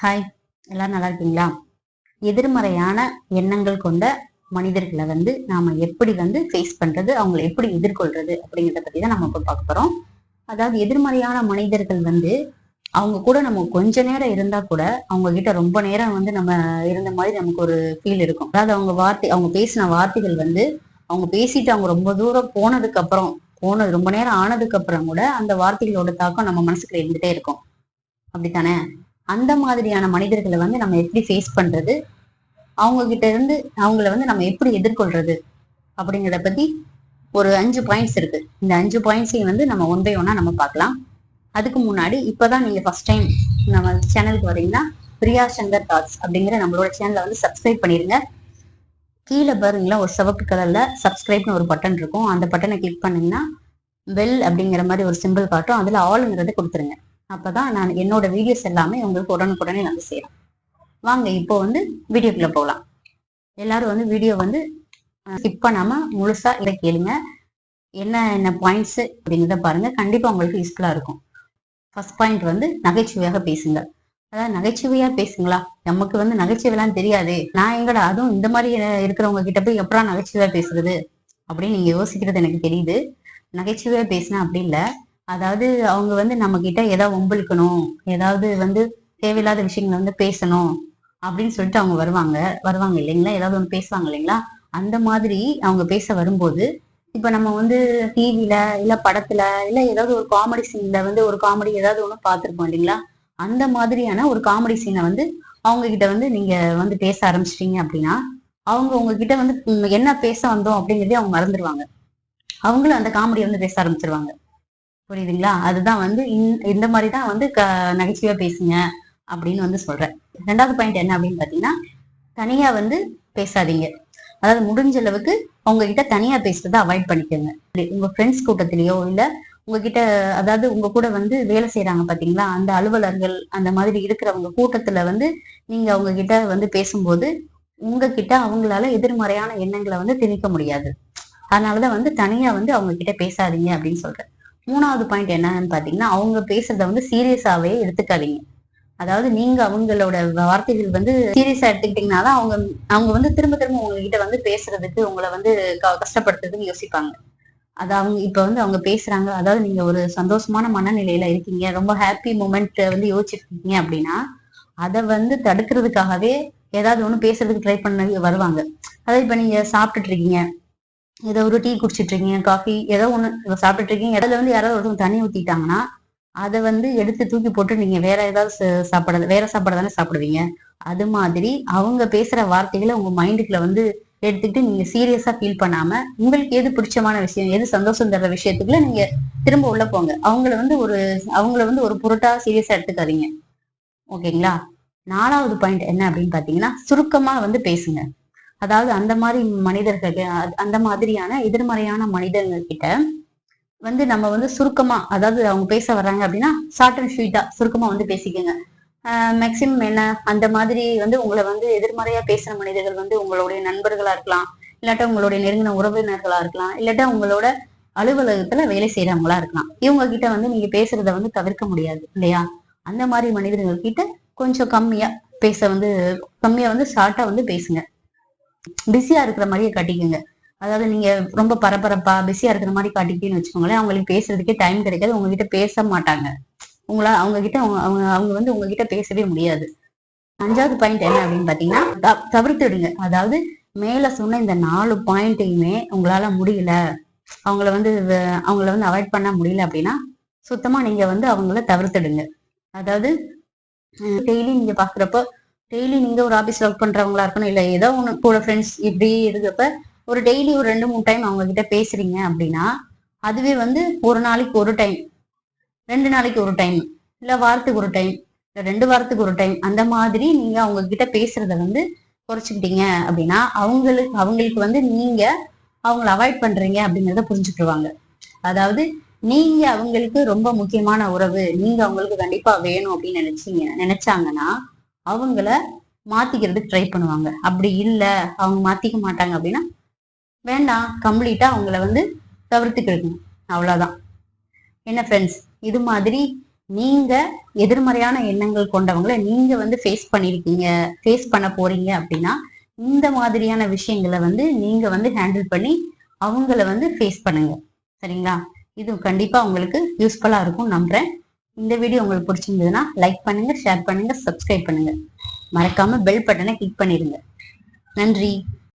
Hi எல்லாரும் நல்லா இருக்கீங்களா? எதிர்மறையான எண்ணங்கள் கொண்ட மனிதர்களை வந்து நாம எப்படி வந்து ஃபேஸ் பண்றது அவங்களை எப்படி எதிர்கொள்றது அப்படிங்கிறத பத்தி தான் நம்ம இப்போ பார்க்க போறோம். அதாவது எதிர்மறையான மனிதர்கள் வந்து அவங்க கூட நம்ம கொஞ்ச நேரம் இருந்தா கூட அவங்க கிட்ட ரொம்ப நேரம் வந்து நம்ம இருந்த மாதிரி நமக்கு ஒரு ஃபீல் இருக்கும். அதாவது அவங்க வார்த்தை அவங்க பேசின வார்த்தைகள் வந்து அவங்க பேசிட்டு அவங்க ரொம்ப தூரம் போனதுக்கு அப்புறம் போனது ரொம்ப நேரம் ஆனதுக்கு அப்புறம் கூட அந்த வார்த்தைகளோட தாக்கம் நம்ம மனசுக்குள்ள இருந்துட்டே இருக்கும். அப்படித்தானே? அந்த மாதிரியான மனிதர்களை வந்து நம்ம எப்படி ஃபேஸ் பண்றது? அவங்க கிட்ட இருந்து அவங்கள வந்து நம்ம எப்படி எதிர்கொள்றது? அப்படிங்கிறத பத்தி ஒரு அஞ்சு பாயிண்ட்ஸ் இருக்கு. இந்த அஞ்சு பாயிண்ட்ஸையும் வந்து நம்ம ஒன் பை ஒன்னா நம்ம பார்க்கலாம். அதுக்கு முன்னாடி இப்பதான் நீங்க ஃபர்ஸ்ட் டைம் நம்ம சேனலுக்கு வரீங்கன்னா பிரியா சங்கர் தாட்ஸ் அப்படிங்கிற நம்மளோட சேனலை வந்து சப்ஸ்கிரைப் பண்ணிருங்க. கீழே பாருங்களா ஒரு சிவப்பு கலர்ல சப்ஸ்கிரைப்னு ஒரு பட்டன் இருக்கும். அந்த பட்டனை கிளிக் பண்ணீங்கன்னா பெல் அப்படிங்கிற மாதிரி ஒரு சிம்பிள் காட்டும். அதுல ஆளுங்கிறத கொடுத்துருங்க. அப்பதான் நான் என்னோட வீடியோஸ் எல்லாமே உங்களுக்கு உடனுக்குடனே வந்து சேரும். வாங்க இப்போ வந்து வீடியோக்குள்ள போகலாம் எல்லாரும் வந்து வீடியோ வந்து ஸ்கிப் பண்ணாம முழுசா இதை கேளுங்க. என்ன என்ன பாயிண்ட்ஸ் அப்படிங்கிறத பாருங்க. கண்டிப்பா உங்களுக்கு யூஸ்ஃபுல்லா இருக்கும். ஃபர்ஸ்ட் பாயிண்ட் வந்து நகைச்சுவையாக பேசுங்க அதாவது நகைச்சுவையா பேசுங்களா? நமக்கு வந்து நகைச்சுவைலாம் தெரியாது. நான் எங்கடா அதுவும் இந்த மாதிரி இருக்கிறவங்க கிட்ட போய் எப்படா நகைச்சுவையா பேசுறது? அப்படின்னு நீங்க யோசிக்கிறது எனக்கு தெரியுது. நகைச்சுவையா பேசினா அப்படி இல்லை. அதாவது அவங்க வந்து நம்ம கிட்ட ஏதாவது ஒம்பளிக்கணும் ஏதாவது வந்து தேவையில்லாத விஷயங்களை வந்து பேசணும் அப்படின்னு சொல்லிட்டு அவங்க வருவாங்க. வருவாங்க இல்லைங்களா? ஏதாவது ஒன்று பேசுவாங்க இல்லைங்களா? அந்த மாதிரி அவங்க பேச வரும்போது இப்ப நம்ம வந்து டிவில இல்ல படத்துல இல்ல ஏதாவது ஒரு காமெடி சீன்ல வந்து ஒரு காமெடி ஏதாவது ஒண்ணு பார்த்துருப்போம் இல்லைங்களா? அந்த மாதிரியான ஒரு காமெடி சீனை வந்து அவங்க கிட்ட வந்து நீங்க வந்து பேச ஆரம்பிச்சிட்டீங்க அப்படின்னா அவங்க உங்ககிட்ட வந்து என்ன பேச வந்தோம்? அப்படிங்கறதே அவங்க மறந்துடுவாங்க அவங்களும் அந்த காமெடி வந்து பேச ஆரம்பிச்சிருவாங்க. புரியுதுங்களா? அதுதான் வந்து இந்த- இந்த மாதிரி தான் வந்து க நகைச்சுவையா பேசுங்க அப்படின்னு வந்து சொல்றேன். ரெண்டாவது பாயிண்ட் என்ன அப்படின்னு பாத்தீங்கன்னா தனியா வந்து பேசாதீங்க. அதாவது முடிஞ்ச அளவுக்கு உங்ககிட்ட தனியா பேசுறதை அவாய்ட் பண்ணிக்கோங்க. உங்க ஃப்ரெண்ட்ஸ் கூட்டத்திலயோ இல்ல உங்ககிட்ட அதாவது உங்க கூட வந்து வேலை செய்யறாங்க பாத்தீங்களா? அந்த அலுவலர்கள் அந்த மாதிரி இருக்கிறவங்க கூட்டத்துல வந்து நீங்க அவங்க கிட்ட வந்து பேசும்போது உங்ககிட்ட அவங்களால எதிர்மறையான எண்ணங்களை வந்து திணிக்க முடியாது. அதனாலதான் வந்து தனியா வந்து அவங்க கிட்ட பேசாதீங்க அப்படின்னு சொல்றேன். மூணாவது பாயிண்ட் என்னன்னு பாத்தீங்கன்னா அவங்க பேசுறத வந்து சீரியஸாவே எடுத்துக்காதீங்க. அதாவது நீங்க அவங்களோட வார்த்தைகள் வந்து சீரியஸா எடுத்துக்கிட்டீங்கன்னா தான் அவங்க அவங்க வந்து திரும்ப திரும்ப உங்ககிட்ட வந்து பேசுறதுக்கு உங்களை வந்து கஷ்டப்படுத்துறதுன்னு யோசிப்பாங்க. அது அவங்க இப்ப வந்து அவங்க பேசுறாங்க அதாவது நீங்க ஒரு சந்தோஷமான மனநிலையில இருக்கீங்க ரொம்ப ஹாப்பி மூமெண்ட் வந்து யோசிச்சுட்டு இருக்கீங்க அப்படின்னா அதை வந்து தடுக்கிறதுக்காகவே ஏதாவது ஒண்ணு பேசுறதுக்கு ட்ரை பண்ண வருவாங்க. அதாவது இப்ப நீங்க சாப்பிட்டுட்டு இருக்கீங்க ஏதோ ஒரு டீ குடிச்சிட்டு இருக்கீங்க காஃபி ஏதோ ஒன்று சாப்பிட்டுட்டு இருக்கீங்க இடத்துல வந்து யாராவது ஒருத்தவங்க தண்ணி ஊத்திட்டாங்கன்னா அதை வந்து எடுத்து தூக்கி போட்டு நீங்க வேற ஏதாவது சாப்பிட வேற சாப்பாடு தானே சாப்பிடுவீங்க. அது மாதிரி அவங்க பேசுற வார்த்தைகளை உங்க மைண்டுக்குள்ள வந்து எடுத்துக்கிட்டு நீங்க சீரியஸா ஃபீல் பண்ணாம உங்களுக்கு எது பிடிச்சமான விஷயம் எது சந்தோஷம் தர்ற விஷயத்துக்குள்ள நீங்க திரும்ப உள்ள போங்க. அவங்கள வந்து ஒரு அவங்கள வந்து ஒரு பொருட்டா சீரியஸா எடுத்துக்காதீங்க. ஓகேங்களா? நாலாவது பாயிண்ட் என்ன அப்படின்னு பாத்தீங்கன்னா சுருக்கமா வந்து பேசுங்க. அதாவது அந்த மாதிரி மனிதர்கள் அந்த மாதிரியான எதிர்மறையான மனிதர்கள் கிட்ட வந்து நம்ம வந்து சுருக்கமா அதாவது அவங்க பேச வர்றாங்க அப்படின்னா ஷார்ட் அண்ட் ஸ்வீட்டா சுருக்கமா வந்து பேசிக்கோங்க. மேக்சிமம் என்ன? அந்த மாதிரி வந்து உங்களை வந்து எதிர்மறையா பேசுற மனிதர்கள் வந்து உங்களுடைய நண்பர்களா இருக்கலாம் இல்லாட்டா உங்களுடைய நெருங்கின உறவினர்களா இருக்கலாம் இல்லாட்டா உங்களோட அலுவலகத்துல வேலை செய்யறவங்களா இருக்கலாம். இவங்க கிட்ட வந்து நீங்க பேசுறத வந்து தவிர்க்க முடியாது இல்லையா? அந்த மாதிரி மனிதர்கள் கிட்ட கொஞ்சம் கம்மியா பேச வந்து கம்மியா வந்து ஷார்ட்டா வந்து பேசுங்க. பிஸியா இருக்கிற மாதிரியே காட்டிக்கோங்க. அதாவது நீங்க ரொம்ப பரபரப்பா பிஸியா இருக்கிற மாதிரி காட்டிக்கிட்டீங்கன்னு வச்சுக்கோங்களேன் அவங்களுக்கு பேசுறதுக்கே டைம் கிடைக்காது. உங்ககிட்ட பேச மாட்டாங்க. உங்களா அவங்க கிட்ட அவங்க அவங்க வந்து உங்ககிட்ட பேசவே முடியாது. அஞ்சாவது பாயிண்ட் என்ன அப்படின்னு பாத்தீங்கன்னா த- தவிர்த்துடுங்க அதாவது மேல சொன்ன இந்த நாலு பாயிண்ட்டையுமே உங்களால முடியல. அவங்கள வந்து அவங்கள வந்து அவாய்ட் பண்ண முடியல அப்படின்னா சுத்தமா நீங்க வந்து அவங்கள தவிர்த்துடுங்க அதாவது டெய்லி நீங்க பாக்குறப்போ டெய்லி நீங்க ஒரு ஆபீஸ்ல ஒர்க் பண்றவங்களா இருக்கணும். இல்ல ஏதோ ஒன்று கூட ஃப்ரெண்ட்ஸ் இப்படி இருக்கப்ப ஒரு டெய்லி ஒரு ரெண்டு மூணு டைம் அவங்க கிட்ட பேசுறீங்க அப்படின்னா அதுவே வந்து ஒரு நாளைக்கு ஒரு டைம் ரெண்டு நாளைக்கு ஒரு டைம் இல்ல வாரத்துக்கு ஒரு டைம் இல்ல ரெண்டு வாரத்துக்கு ஒரு டைம் அந்த மாதிரி நீங்க அவங்க கிட்ட பேசுறத வந்து குறைச்சிக்கிட்டீங்க அப்படின்னா அவங்களுக்கு அவங்களுக்கு வந்து நீங்க அவங்கள அவாய்ட் பண்றீங்க அப்படிங்கறத புரிஞ்சுக்கிடுவாங்க அதாவது நீங்க அவங்களுக்கு ரொம்ப முக்கியமான உறவு நீங்க அவங்களுக்கு கண்டிப்பா வேணும் அப்படின்னு நினைச்சீங்க நினைச்சாங்கன்னா அவங்கள மாத்திக்கிறது ட்ரை பண்ணுவாங்க. அப்படி இல்ல அவங்க மாத்திக்க மாட்டாங்க அப்படின்னா வேண்டாம் கம்ப்ளீட்டா அவங்கள வந்து தவிர்த்துக்கிடுங்க அவ்வளவுதான். என்ன ஃப்ரெண்ட்ஸ் இது மாதிரி நீங்க எதிர்மறையான எண்ணங்கள் கொண்டவங்களை நீங்க வந்து ஃபேஸ் பண்ணிருக்கீங்க ஃபேஸ் பண்ண போறீங்க அப்படின்னா இந்த மாதிரியான விஷயங்களை வந்து நீங்க வந்து ஹேண்டில் பண்ணி அவங்கள வந்து ஃபேஸ் பண்ணுங்க. சரிங்களா? இது கண்டிப்பா உங்களுக்கு யூஸ்ஃபுல்லா இருக்கும் நம்புறேன். இந்த வீடியோ உங்களுக்கு பிடிச்சிருந்ததுன்னா லைக் பண்ணுங்க ஷேர் பண்ணுங்க சப்ஸ்கிரைப் பண்ணுங்க. மறக்காம பெல் பட்டனை கிளிக் பண்ணிடுங்க நன்றி.